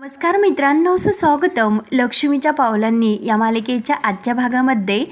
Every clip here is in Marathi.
नमस्कार मित्रांनो सुस्वागतम. लक्ष्मीच्या पावलांनी या मालिकेच्या आजच्या भागामध्ये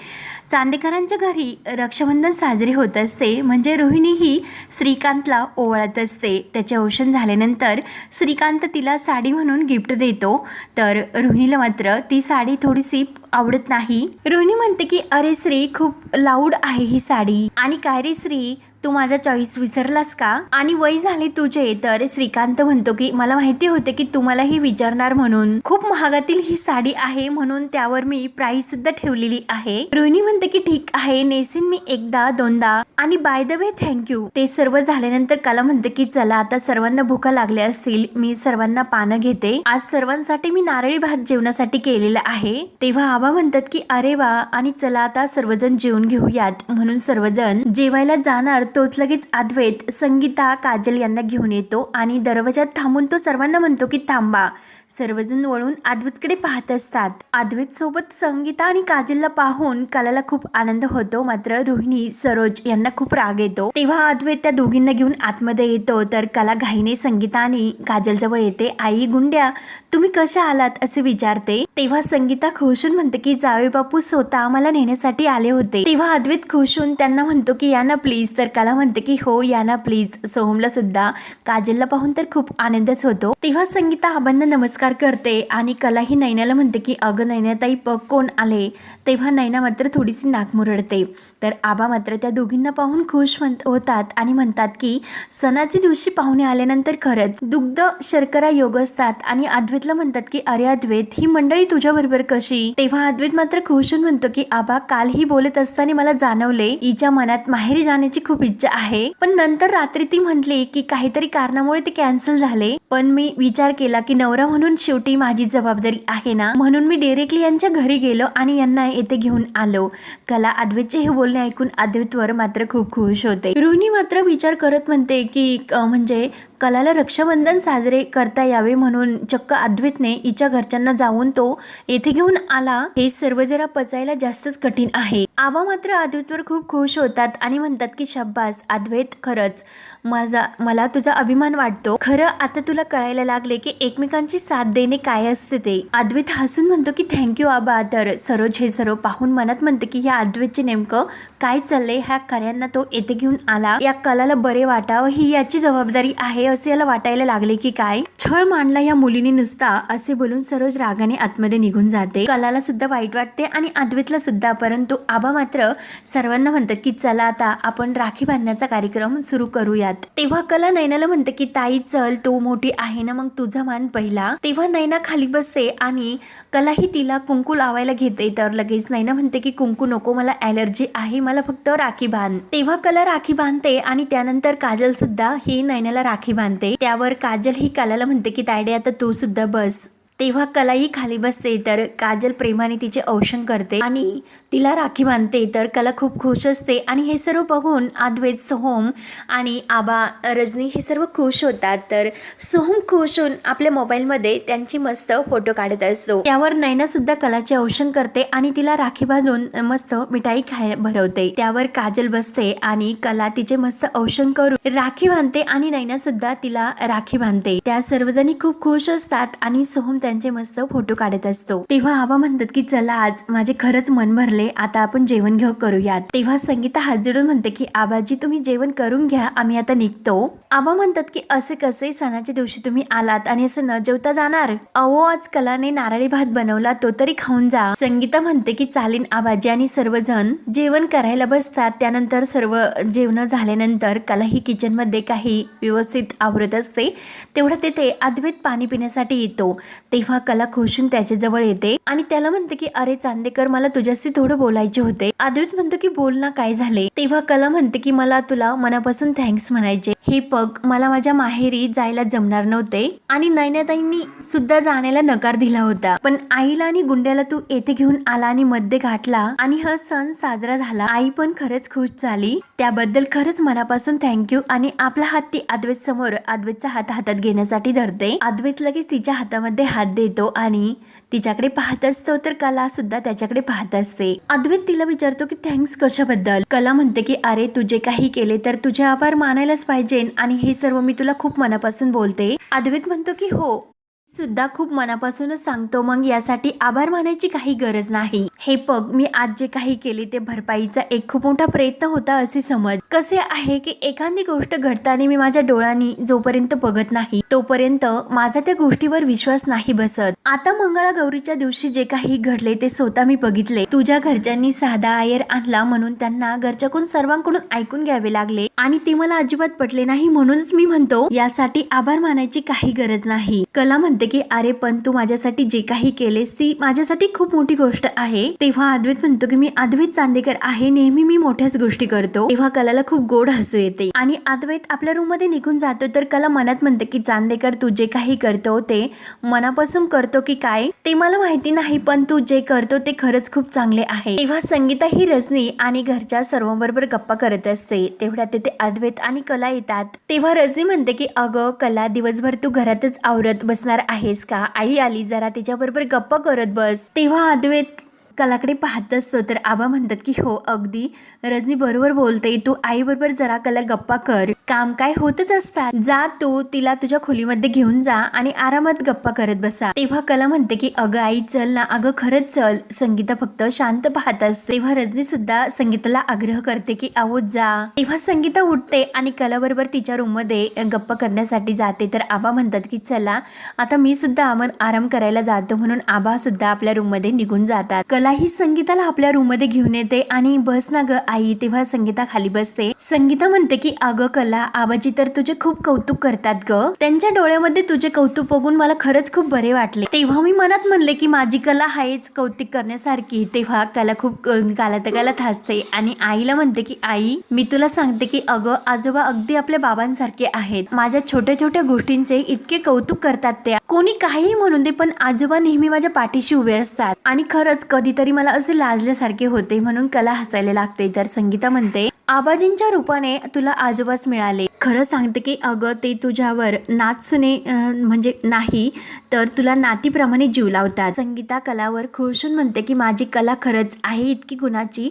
चांदेकरांच्या घरी रक्षाबंधन साजरी होत असते. म्हणजे रोहिणी ही श्रीकांतला ओवाळत असते. त्याचे औषण झाल्यानंतर श्रीकांत तिला साडी म्हणून गिफ्ट देतो. तर रोहिणीला मात्र ती साडी थोडीशी आवडत नाही. रोहिणी म्हणते की अरे श्री खूप लाऊड आहे ही साडी. आणि काय रे श्री तू माझा चॉईस विसरलास का? आणि वय झाले तुझे तर श्रीकांत म्हणतो की मला माहिती होते की तुम्हाला ही विचारणार म्हणून. खूप महागातील ही साडी आहे म्हणून त्यावर मी प्राइस सुद्धा ठेवलेली आहे. रोहिणी म्हणते की ठीक आहे नेसेन मी एकदा दोनदा. आणि बाय द वे थँक्यू ते सर्व झाल्यानंतर कला म्हणते की चला आता सर्वांना भूका लागल्या असतील. मी सर्वांना पानं घेते. आज सर्वांसाठी मी नारळी भात जेवणासाठी केलेला आहे. तेव्हा आबा म्हणतात की अरे वा. आणि चला आता सर्वजण जेवून घेऊयात. म्हणून सर्वजण जेवायला जाणार. तोच लगेच अद्वैत संगीता काजल यांना घेऊन येतो आणि दरवाजात थांबून तो सर्वांना म्हणतो की थांबा. सर्वजण वळून अद्वितकडे पाहत असतात. अद्वैत सोबत संगीता आणि काजलला पाहून कलाला खूप आनंद होतो. मात्र रोहिणी सरोज यांना खूप राग येतो. तेव्हा अद्वैत त्या दोघींना घेऊन आतमध्ये येतो. तर कला घाईने संगीता आणि काजलजवळ येते. आई गुंड्या तुम्ही कशा आलात? असे विचारते. तेव्हा संगीता खुशून म्हणते की जावे बापू स्वतः मला नेण्यासाठी आले होते. तेव्हा अद्वैत खुशून त्यांना म्हणतो की या ना प्लीज. तर कला म्हणते की हो या ना प्लीज. सोहमला सुद्धा काजलला पाहून तर खूप आनंदच होतो. तेव्हा संगीता आबांना नमस्कार करते. आणि कला ही नैनाला म्हणते की अगं नैनाताई प कोण आले. तेव्हा नैना मात्र थोडीशी नाक मुरडते. तर आबा मात्र त्या दोघींना पाहून खुश म्हण होतात आणि म्हणतात की सणाच्या दिवशी पाहुणे आल्यानंतर खरंच दुग्ध शर्करा योग असतात. आणि अद्वैतला म्हणतात की अरे अद्वैत ही मंडळी तुझ्या बरोबर कशी? तेव्हा अद्वैत मात्र खुशून म्हणतो की आबा काल ही बोलत असताना मला जाणवले हिच्या मनात माहेरी जाण्याची खूप इच्छा आहे. पण नंतर रात्री ती म्हटली की काहीतरी कारणामुळे ते कॅन्सल झाले. पण मी विचार केला की नवरा म्हणून शेवटी माझी जबाबदारी आहे ना? म्हणून मी डिरेक्टली यांच्या घरी गेलो आणि यांना येथे घेऊन आलो. कला अद्वैतचे हे बोल बोलणे ऐकून अद्वैतवर मात्र खूप खुश होते. रोहिणी मात्र विचार करत म्हणते की म्हणजे कलाला रक्षाबंधन साजरे करता यावे म्हणून चक्क अद्वैतने हिच्या घरच्यांना जाऊन तो येथे घेऊन आला. हे सर्व जरा पचायला जास्तच कठीण आहे. आबा मात्र अद्वैतवर खूप खुश होतात आणि म्हणतात की शब्बास अद्वैत खरंच. माझा मला तुझा अभिमान वाटतो. खरं आता तुला कळायला लागले की एकमेकांची साथ देणे काय असते ते. अद्वैत हसून म्हणतो की थँक्यू आबा. तर सरोज हे सर्व पाहून मनात म्हणते की या अद्वैतचे नेमकं काय चाललंय ह्या कार्यांना तो येथे घेऊन आला. या कलाला बरे वाटावं ही याची जबाबदारी आहे असे याला वाटायला लागले की काय? छळ मांडला या मुलीने नुसता असे बोलून सरोज रागाने आतमध्ये निघून जाते. कलाला सुद्धा वाईट वाटते आणि अद्वैतला सुद्धा परंतु आबा मात्र सर्वांना म्हणतात की चला आता आपण राखी बांधण्याचा कार्यक्रम सुरू करूयात. तेव्हा कला नैनाला म्हणते की ताई चल तू मोठी आहे ना मग तुझा मान पहिला. तेव्हा नैना खाली बसते आणि कला ही तिला कुंकू लावायला घेते तर लगेच नैना म्हणते की कुंकू नको मला ॲलर्जी आहे मला फक्त राखी बांध. तेव्हा कला राखी बांधते आणि त्यानंतर काजल सुद्धा ही नैनाला राखी बांधते. त्यावर काजल ही कलाला म्हणते की तायडे आता तू सुद्धा बस. तेव्हा कलाही खाली बसते तर काजल प्रेमाने तिचे औषण करते आणि तिला राखी बांधते. तर कला खूप खुश असते आणि हे सर्व बघून अद्वैत सोहम आणि आबा रजनी हे सर्व खुश होतात. तर सोहम खुश होऊन आपल्या मोबाईलमध्ये त्यांची मस्त फोटो काढत असतो. त्यावर नैना सुद्धा कलाचे औषण करते आणि तिला राखी बांधून मस्त मिठाई खाय भरवते. त्यावर काजल बसते आणि कला तिचे मस्त औषण करून राखी बांधते आणि नैना सुद्धा तिला राखी बांधते. त्या सर्वजणी खूप खुश असतात आणि सोहम त्यांचे मस्त फोटो काढत असतो. तेव्हा आबा म्हणतात की चला आज माझे खरंच मन भरले आता आपण जेवण घेऊ करूयात. तेव्हा संगीता हात जोडून म्हणते की आबाजी तुम्ही जेवण करून घ्या आम्ही आता निघतो. आबा म्हणतात की असे कसे सणाच्या दिवशी तुम्ही आलात आणि असं न जेवता जाणार? अहो आज कलाने नारळी भात बनवला तो तरी खाऊन जा. संगीता म्हणते की चालीन आबाजी आणि सर्वजण जेवण करायला बसतात त्यानंतर सर्व जेवण झाल्यानंतर कला ही किचनमध्ये काही व्यवस्थित आवरत असते तेवढं तेथे अद्वैत पाणी पिण्यासाठी येतो. तेव्हा कला खुशून त्याच्याजवळ येते आणि त्याला म्हणते की अरे चांदेकर मला तुझ्याशी थोडं बोलायचे होते. आदित्य म्हणतो की बोल ना काय झाले? तेव्हा कला म्हणते की मला तुला मनापासून थँक्स म्हणायचे. हे पग मला माझ्या माहेरी जायला जमणार नव्हते आणि नैनाताईंनी सुद्धा जाण्याला नकार दिला होता. पण आईला आणि गुंड्याला तू येथे घेऊन आला आणि मध्य गाठला आणि हा सण साजरा झाला. आई पण खरंच खुश झाली. त्याबद्दल खरंच मनापासून थँक्यू आणि आपला हात ती अद्वैत समोर अद्वैतचा हात हातात घेण्यासाठी धरते. अद्वैत लगेच तिच्या हातामध्ये हात देतो आणि तिच्याकडे पाहत असतो तर कला सुद्धा त्याच्याकडे पाहत असते. अद्वैत तिला विचारतो की थँक्स कशाबद्दल? कला म्हणते की अरे तुझे काही केले तर तुझे आभार मानायलाच पाहिजे आणि हे सर्व मी तुला खूप मनापासून बोलते. अद्वैत म्हणतो की हो. सुद्धा खूप मनापासूनच सांगतो मग यासाठी आभार मानायची काही गरज नाही. हे पग मी आज जे काही केले ते भरपाईचा एक खूप मोठा प्रयत्न होता असे समज. कसे आहे की एखादी गोष्ट घडताना मी माझ्या डोळ्यांनी जोपर्यंत बघत नाही तोपर्यंत माझा त्या गोष्टीवर विश्वास नाही बसत. आता मंगळागौरीच्या दिवशी जे काही घडले ते स्वतः मी बघितले. तुझ्या घरच्यांनी साधा आयर आणला म्हणून त्यांना घरच्याकडून सर्वांकडून ऐकून घ्यावे लागले आणि ते मला अजिबात पटले नाही म्हणूनच मी म्हणतो यासाठी आभार मानायची काही गरज नाही. कला म्हणते की अरे पण तू माझ्यासाठी जे काही केलेस ती माझ्यासाठी खूप मोठी गोष्ट आहे. तेव्हा अद्वैत म्हणतो की मी अद्वैत चांदेकर आहे नेहमी मी मोठ्याच गोष्टी करतो. तेव्हा कलाला खूप गोड हसू येते. आणि अद्वैत आपल्या रूममध्ये निघून जातो. तर कला मनात म्हणते की चांदेकर तू जे काही करतो ते मनापासून करतो की काय? ते मला माहिती नाही पण तू जे करतो ते खरंच खूप चांगले आहे. तेव्हा संगीता ही रजनी आणि घरच्या सर्वांबरोबर गप्पा करत असते. तेवढ्या तिथे अद्वैत आणि कला येतात. तेव्हा रजनी म्हणते की अगं कला दिवसभर तू घरातच आवरत बसणार आहेस का? आई आली जरा तिच्याबरोबर गप्पा करत बस. तेव्हा अद्वैत कलाकडे पाहत असतो तर आबा म्हणतात की हो अगदी. रजनी बरोबर बोलते. तू आई बरोबर जरा कला गप्पा कर. काम काय होतच असतात. जा तू तिला तुझ्या खोलीमध्ये घेऊन जा आणि आरामात गप्पा करत बसा. तेव्हा कला म्हणते की अगं आई चल ना. अगं खरंच चल. संगीता फक्त शांत पाहत असते. तेव्हा रजनी सुद्धा संगीताला आग्रह करते की आहो जा. तेव्हा संगीता उठते आणि कला बरोबर तिच्या रूममध्ये गप्पा करण्यासाठी जाते. तर आबा म्हणतात की चला. आता मी सुद्धा आमन आराम करायला जातो म्हणून आबा सुद्धा आपल्या रूममध्ये निघून जातात. कला मलाही संगीताला आपल्या रूममध्ये घेऊन येते आणि बस ना ग आई तेव्हा संगीता खाली बसते. संगीता म्हणते की अगं कला आबाजी तर तुझे खूप कौतुक करतात ग. त्यांच्या डोळ्यामध्ये तुझे कौतुक बघून मला खरंच खूप बरे वाटले. तेव्हा मी मनात म्हणले की माझी कला आहेच कौतुक करण्यासारखी. तेव्हा कला खूप गालात गालात हसते आणि आईला म्हणते की आई मी तुला सांगते की अगं आजोबा अगदी आपल्या बाबांसारखे आहेत. माझ्या छोट्या छोट्या गोष्टींचे इतके कौतुक करतात ते कोणी काहीही म्हणून दे पण आजोबा नेहमी माझ्या पाठीशी उभे असतात आणि खरंच कधी कधीतरी मला असे लाजल्यासारखे होते म्हणून कला हसायला लागते. तर संगीता म्हणते आबाजींच्या रूपाने तुला आजोबाच मिळाले. खरं सांगते की अगं ते तुझ्यावर नाचणे सुने म्हणजे नाही तर तुला नातीप्रमाणे जीव लावतात. संगीता कलावर खुशून म्हणते की माझी कला खरंच आहे इतकी गुणाची.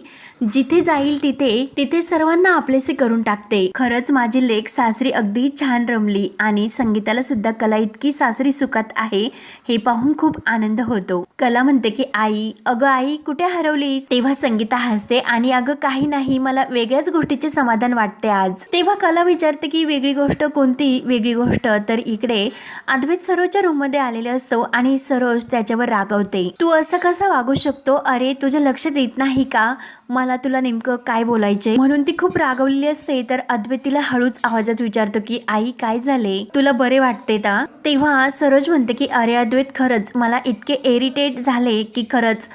जिथे जाईल तिथे तिथे सर्वांना आपलेसे करून टाकते. खरंच माझी लेख सासरी अगदी छान रमली आणि संगीताला सुद्धा कला इतकी सासरी सुखात आहे हे पाहून खूप आनंद होतो. कला म्हणते की आई अगं आई कुठे हरवलीस? तेव्हा संगीता हसते आणि अगं काही नाही मला वेगळ्याच गोष्टीचे समाधान वाटते आज. तेव्हा कला विचारते की वेगळी गोष्ट कोणती? वेगळी गोष्ट. तर इकडे अद्वैत सरोजच्या रूममध्ये आलेले असतो आणि सरोज त्याच्यावर रागवते. तू असं कसं वागू शकतो? अरे तुझ्या लक्षात येत नाही का? मला तुला नेमकं काय बोलायचे म्हणून ती खूप रागवलेली असते. तर अद्वैत तिला हळूच आवाजात विचारतो की आई काय झाले तुला बरे वाटते का? तेव्हा सरोज म्हणते की अरे अद्वैत खरंच मला इतके इरिटेट झाले की खरंच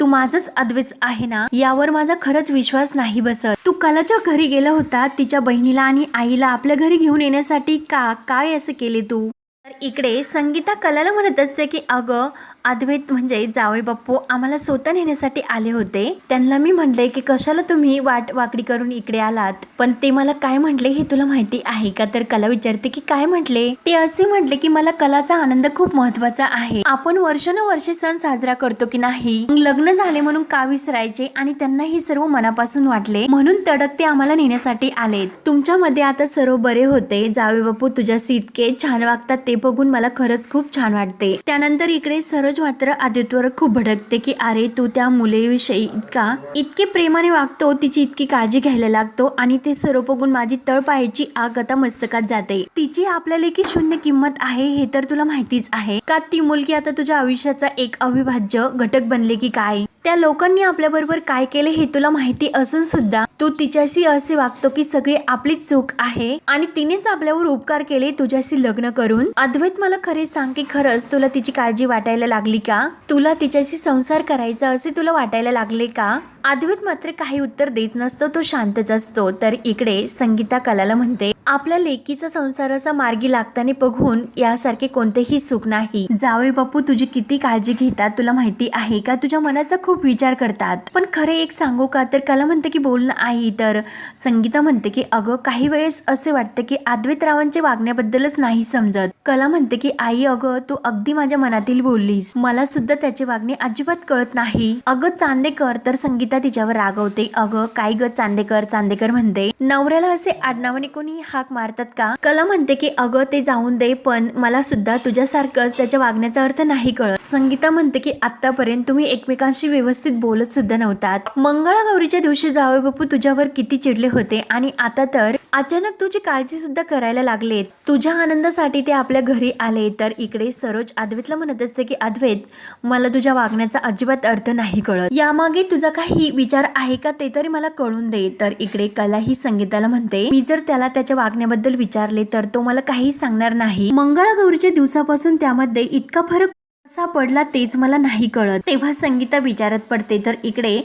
तू माझंच अद्वैत आहे ना? यावर माझा खरंच विश्वास नाही बसत. तू कलाच्या घरी गेला होता तिच्या बहिणीला आणि आईला आपल्या घरी घेऊन येण्यासाठी का? काय असं केले तू? तर इकडे संगीता कलाला म्हणत असते की अगं अद्वैत म्हणजे जावे बाप्पू आम्हाला स्वतः नेण्यासाठी आले होते. त्यांना मी म्हटले की कशाला तुम्ही वाट वाकडी करून इकडे आलात? पण ते मला काय म्हटले हे तुला माहिती आहे का? तर कला विचारते की काय म्हटले? ते असे म्हटले की मला कलाचा आनंद खूप महत्त्वाचा आहे. आपण वर्षानुवर्षे सण साजरा करतो की नाही? लग्न झाले म्हणून का विसरायचे? आणि त्यांना हे सर्व मनापासून वाटले. म्हणून तडक ते आम्हाला नेण्यासाठी आले तुमच्यामध्ये आता सर्व बरे होते. जावे बापू तुझ्याशी इतके छान वागतात ते बघून मला खरंच खूप छान वाटते. त्यानंतर इकडे सरोज मात्र आदित्यवर खूप भडकते की अरे तू त्या मुलीविषयी इतका इतके प्रेमाने वागतो तिची इतकी काळजी घ्यायला लागतो आणि ते सर्व बघून माझी तळपायाची आग आता मस्तकात जाते. तिची आपल्याला की शून्य किंमत आहे हे तर तुला माहितीच आहे. का ती मुलगी आता तुझ्या आयुष्याचा एक अविभाज्य घटक बनले की काय? त्या लोकांनी आपल्याबरोबर काय केले हे तुला माहिती असून सुद्धा तू तिच्याशी असे वागतो की सगळी आपली चूक आहे आणि तिनेच आपल्यावर उपकार केले तुझ्याशी लग्न करून. अद्वैत मला खरे सांग की खरंच तुला तिची काळजी वाटायला लागली का? तुला तिच्याशी संसार करायचा असे तुला वाटायला लागले का? अद्वैत मात्र काही उत्तर देत नसतो तो शांतच असतो. तर इकडे संगीता कलाला म्हणते आपल्या लेकीचा संसाराचा मार्गी लागताना बघून यासारखे कोणतेही सुख नाही. जावई बापू तुझी किती काळजी घेतात तुला माहिती आहे का? तुझ्या मनाचा खूप विचार करतात. पण खरे एक सांगू का? तर कला म्हणते की बोलणं आहे आई तर संगीता म्हणते की अगं काही वेळेस असे वाटते की आद्वित रावांचे वागण्याबद्दलच नाही समजत. कला म्हणते की आई अगं तू अगदी माझ्या मनातील बोललीस. मला सुद्धा त्याचे वागणे अजिबात कळत नाही. अगं चांदेकर. तर संगीता तिच्यावर रागवते. अगं काय ग चांदेकर? चांदेकर म्हणते नवऱ्याला असे आडनावाने कोणी हाक मारतात का? कला म्हणते की अगं ते जाऊन दे पण मला सुद्धा तुझ्यासारखंच त्याच्या वागण्याचा अर्थ नाही कळत. संगीता म्हणते की आतापर्यंत तुम्ही एकमेकांशी व्यवस्थित बोलत सुद्धा नव्हतात. मंगळागौरीच्या दिवशी जावे बापू तुझ्यावर किती चिडले होते आणि आता तर अचानक तुझी काळजी सुद्धा करायला लागलेत. तुझ्या आनंदासाठी ते आपल्या घरी आले तर इकडे सरोज अद्वैतला म्हणत असते की अद्वैत मला तुझ्या वागण्याचा अजिबात अर्थ नाही कळत. यामागे तुझा काही विचार आहे का ते तरी मला कळून दे. तर इकडे कला ही संगीताला म्हणते मी जर त्याला त्याच्या वागण्याबद्दल विचारले तर तो मला काही सांगणार नाही. मंगळागौरीच्या दिवसापासून त्यामध्ये इतका फरक कसा पडला तेच मला नाही कळत. तेव्हा संगीता विचारत पडते तर इकडे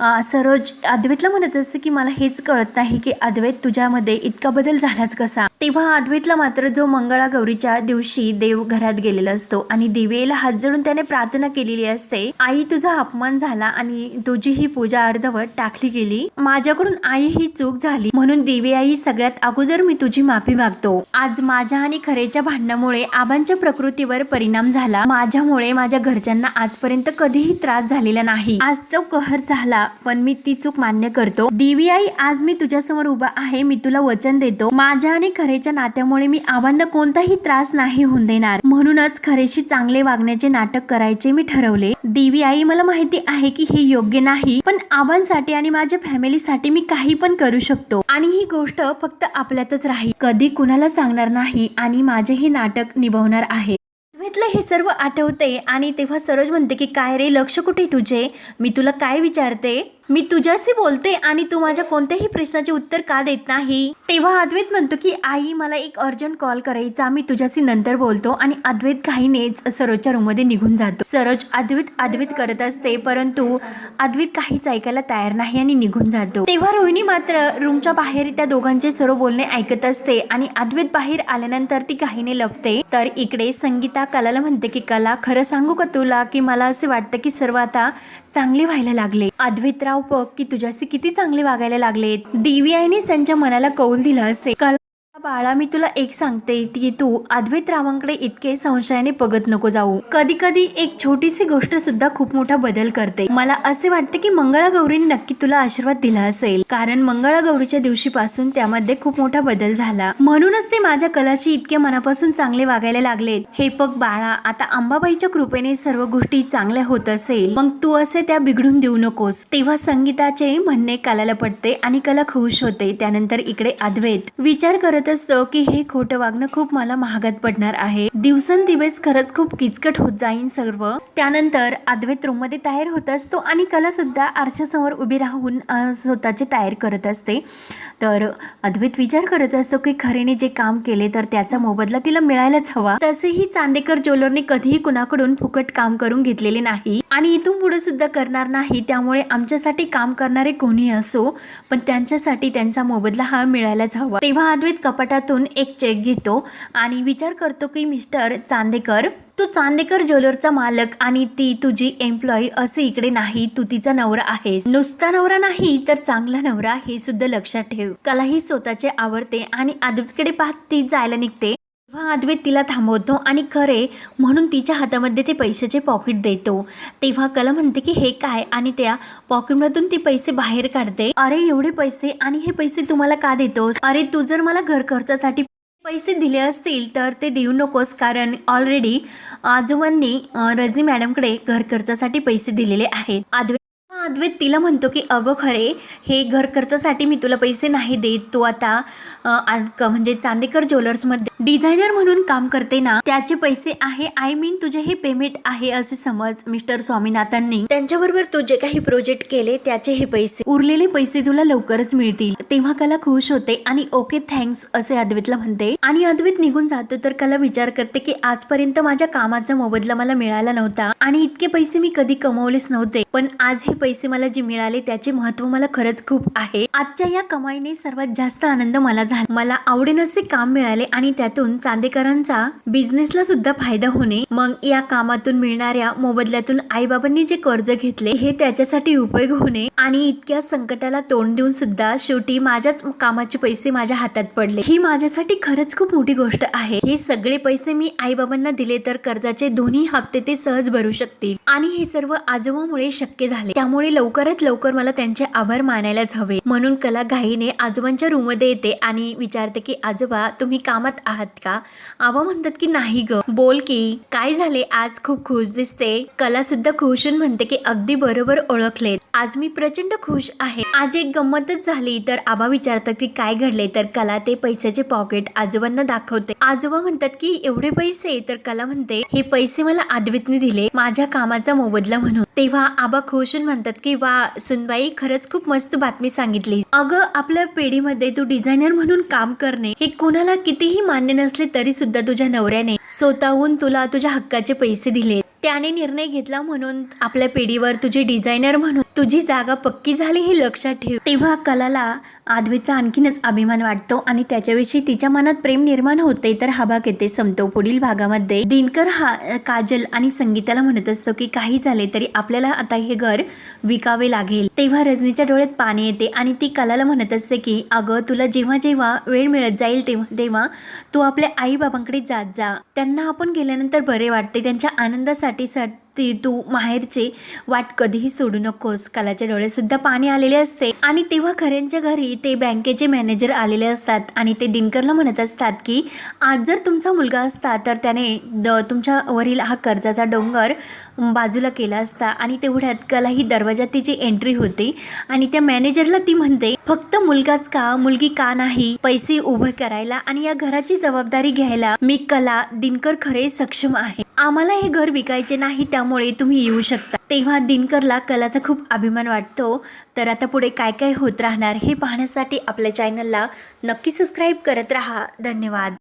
सरोज अद्वैतला म्हणत असते की मला हेच कळत नाही की अद्वैत तुझ्यामध्ये इतका बदल झालाच कसा? तेव्हा अद्वैतला मात्र जो मंगळागौरीच्या दिवशी देव घरात गेलेला असतो आणि दिवेला हात जोडून त्याने प्रार्थना केलेली असते आई तुझा अपमान झाला आणि तुझी ही पूजा अर्धवट टाकली गेली. माझ्याकडून आई ही चूक झाली म्हणून दिवे आई सगळ्यात अगोदर मी तुझी माफी मागतो. आज माझ्या आणि खरेच्या भांडणामुळे आबांच्या प्रकृतीवर परिणाम झाला. माझ्यामुळे माझ्या घरच्यांना आजपर्यंत कधीही त्रास झालेला नाही. आज तो कहर झाला पण मी ती चूक मान्य करतो. दिवी आई आज मी तुझ्यासमोर उभा आहे मी तुला वचन देतो. माझ्या आणि खरेच्या नात्यामुळे मी आबांना कोणताही त्रास नाही होऊन देणार. म्हणूनच खरेशी चांगले वागण्याचे नाटक करायचे मी ठरवले. दिवी आई मला माहिती आहे की हे योग्य नाही पण आव्हानसाठी आणि माझ्या फॅमिलीसाठी मी काही पण करू शकतो. आणि ही गोष्ट फक्त आपल्यातच राहील. कधी कुणाला सांगणार नाही आणि माझे हे नाटक निभवणार आहे. हे सर्व आठवते आणि तेव्हा सरोज म्हणते की काय रे लक्ष कुठे तुझे? मी तुला काय विचारते? मी तुझ्याशी बोलते आणि तू माझ्या कोणत्याही प्रश्नाचे उत्तर का देत नाही? तेव्हा अद्वैत म्हणतो की आई मला एक अर्जंट कॉल करायचा. मी तुझ्याशी नंतर बोलतो आणि अद्वैत घाईनेच सरोजच्या रूममध्ये निघून जातो. सरोज अद्वैत अद्वैत करत असते परंतु अद्वैत काहीच ऐकायला तयार नाही आणि निघून जातो. तेव्हा रोहिणी मात्र रूमच्या बाहेर त्या दोघांचे सर्व बोलणे ऐकत असते आणि अद्वैत बाहेर आल्यानंतर ती घाईने लपते. तर इकडे संगीता कलाला म्हणते की कला खरं सांगू का तुला की मला असे वाटतं की सर्व आता चांगले व्हायला लागले. अद्वैतराव बघ की तुझ्याशी किती चांगले वागायला लागलेत. देवी त्यांच्या मनाला कौल दिला असे बाळा मी तुला एक सांगते की तू अद्वैत रावांकडे इतके संशयाने बघत नको जाऊ. कधी कधी एक छोटीशी गोष्ट सुद्धा खूप मोठा बदल करते. मला असे वाटते की मंगळागौरीने नक्की तुला आशीर्वाद दिला असेल. कारण मंगळागौरीच्या दिवशीपासून त्यामध्ये खूप मोठा बदल झाला. म्हणूनच ते माझ्या कलाशी इतके मनापासून चांगले वागायला लागलेत. हे बघ बाळा आता अंबाबाईच्या कृपेने सर्व गोष्टी चांगल्या होत असेल. मग तू असे त्या बिघडून देऊ नकोस. तेव्हा संगीताचे म्हणणे कलाला पडते आणि कला खुश होते. त्यानंतर इकडे अद्वैत. विचार करत असतो की हे खोटं वागणं खूप मला महागात पडणार आहे. दिवसेंदिवस खरंच खूप किचकट होत जाईन सर्व. त्यानंतर अद्वैत रूममध्ये तयार होत असतो आणि कला सुद्धा आरशासमोर उभी राहून स्वतःचे तयार करत असते. तर अद्वैत विचार करत असतो की खरेने जे काम केले तर त्याचा मोबदला तिला मिळायलाच हवा. तसेही चांदेकर ज्वेलरने कधीही कुणाकडून फुकट काम करून घेतलेले नाही आणि इथून पुढे सुद्धा करणार नाही त्यामुळे आमच्यासाठी काम करणारे कोणी असो पण त्यांच्यासाठी त्यांचा मोबदला हा मिळायलाच हवा. तेव्हा अद्वैत कपाटातून एक चेक घेतो आणि विचार करतो की मिस्टर चांदेकर तू चांदेकर ज्वेलरचा मालक आणि ती तुझी एम्प्लॉई असे इकडे नाही तू तिचा नवरा आहेस. नुसता नवरा नाही तर चांगला नवरा हे सुद्धा लक्षात ठेव. कलाही स्वतःचे आवडते आणि अद्वैतकडे पाहत ती जायला निघते. तेव्हा अद्वैत तिला थांबवतो आणि खरे म्हणून तिच्या हातामध्ये ते पैशाचे पॉकेट देतो. तेव्हा कला म्हणते की हे काय? आणि त्या पॉकेटमधून ती पैसे बाहेर काढते. अरे एवढे पैसे? आणि हे पैसे तुम्हाला का देतोस? अरे तू जर मला घर खर्चासाठी पैसे दिले असतील तर ते देऊ नकोस कारण ऑलरेडी आजोबांनी रजनी मॅडमकडे घर खर्चासाठी पैसे दिलेले आहेत. अद्वैत अद्वैत तिला म्हणतो की अगं खरे हे घर खर्चासाठी मी तुला पैसे नाही देत. तू आता क- म्हणजे चांदेकर ज्वेलर्समध्ये डिझायनर म्हणून काम करते ना त्याचे पैसे आहे. आय मीन तुझे हे पेमेंट आहे असे समज मिस्टर स्वामीनाथांनी. त्यांच्याबरोबर तू जे काही प्रोजेक्ट केले त्याचे हे पैसे. उरलेले पैसे तुला लवकरच मिळतील. तेव्हा कला खुश होते आणि ओके थँक्स असे अद्वैतला म्हणते. आणि अद्वैत निघून जातो तर कला विचार करते की आजपर्यंत माझ्या कामाचा मोबदला मला मिळाला नव्हता आणि इतके पैसे मी कधी कमवलेच नव्हते. पण आज हे पैसे मला जे मिळाले त्याचे महत्त्व मला खरंच खूप आहे. आजच्या या कमाईने सर्वात जास्त आनंद मला झाला. मला आवडेन असे काम मिळाले आणि त्या त्यातून चांदेकरांचा बिझनेसला सुद्धा फायदा होणे मग या कामातून मिळणाऱ्या मोबदल्यातून आईबाबांनी जे कर्ज घेतले हे त्याच्यासाठी उपयोग होणे आणि इतक्या संकटाला तोंड देऊन सुद्धा शेवटी माझ्याच कामाचे पैसे माझ्या हातात पडले. ही माझ्यासाठी खरंच खूप मोठी गोष्ट आहे. हे सगळे पैसे मी आईबाबांना दिले तर कर्जाचे दोन्ही हप्ते ते सहज भरू शकतील. आणि हे सर्व आजोबामुळे शक्य झाले. त्यामुळे लवकरात लवकर मला त्यांचे आभार मानायलाच हवे. म्हणून कला घाईने आजोबांच्या रूममध्ये येते आणि विचारते की आजोबा तुम्ही कामात आहात? का? आबा म्हणतात की नाही ग. बोल की काय झाले? आज खूप खुश दिसते. कला सुद्धा खुश म्हणते की अगदी बरोबर ओळखले आज मी प्रचंड खुश आहे. आज एक गंमतच झाली तर आबा विचारतात की काय घडले तर कला ते पैशाचे पॉकेट आजोबांना दाखवते. आजोबा म्हणतात की एवढे पैसे? तर कला म्हणते हे पैसे मला आदवितने दिले माझ्या कामाचा मोबदला म्हणून. तेव्हा आबा खुश म्हणतात की वा सुनबाई खरंच खूप मस्त बातमी सांगितली अगं आपल्या पिढीमध्ये तू डिझायनर म्हणून काम करणे हे कोणाला कितीही मान्य नसले तरी सुद्धा तुझ्या नवऱ्याने स्वतःहून तुला तुझ्या हक्काचे पैसे दिले त्याने निर्णय घेतला म्हणून आपल्या पिढीवर तुझी डिझायनर म्हणून तुझी जागा पक्की झाली हे लक्षात ठेव. तेव्हा कलाला आदवीचा आणखीनच अभिमान वाटतो आणि त्याच्याविषयी तिच्या मनात प्रेम निर्माण होते तर हा भाग येते संपतो. पुढील भागामध्ये दिनकर हा काजल आणि संगीताला म्हणत असतो की काही झाले तरी आपल्याला आता हे घर विकावे लागेल. तेव्हा रजनीच्या डोळ्यात पाणी येते आणि ती कलाला म्हणत असते की अगं तुला जेव्हा जेव्हा वेळ मिळत जाईल तेव्हा तेव्हा तू आपल्या आई बाबांकडे जात जा. त्यांना आपण गेल्यानंतर बरे वाटते. त्यांच्या आनंदासाठी साठी ती तू माहेरचे वाट कधीही सोडू नकोस. कलाच्या डोळे सुद्धा पाणी आलेले असते. आणि तेव्हा खऱ्यांच्या घरी ते बँकेचे मॅनेजर आलेले असतात. आणि ते दिनकरला म्हणत असतात की आज जर तुमचा मुलगा असता तर त्याने द तुमच्या वरील हा कर्जाचा डोंगर बाजूला केला असता. आणि तेवढ्यात कला ही दरवाजात तिची एंट्री होते. आणि त्या मॅनेजरला ती म्हणते फक्त मुलगाच का? मुलगी का नाही? पैसे उभे करायला आणि या घराची जबाबदारी घ्यायला मी कला दिनकर खरे सक्षम आहे. आम्हाला हे घर विकायचे नाही त्यामुळे तुम्ही येऊ शकता. तेव्हा दिनकरला कलाचा खूप अभिमान वाटतो. तर आता पुढे काय काय होत राहणार हे पाहण्यासाठी आपल्या चॅनलला नक्की सबस्क्राईब करत राहा. धन्यवाद.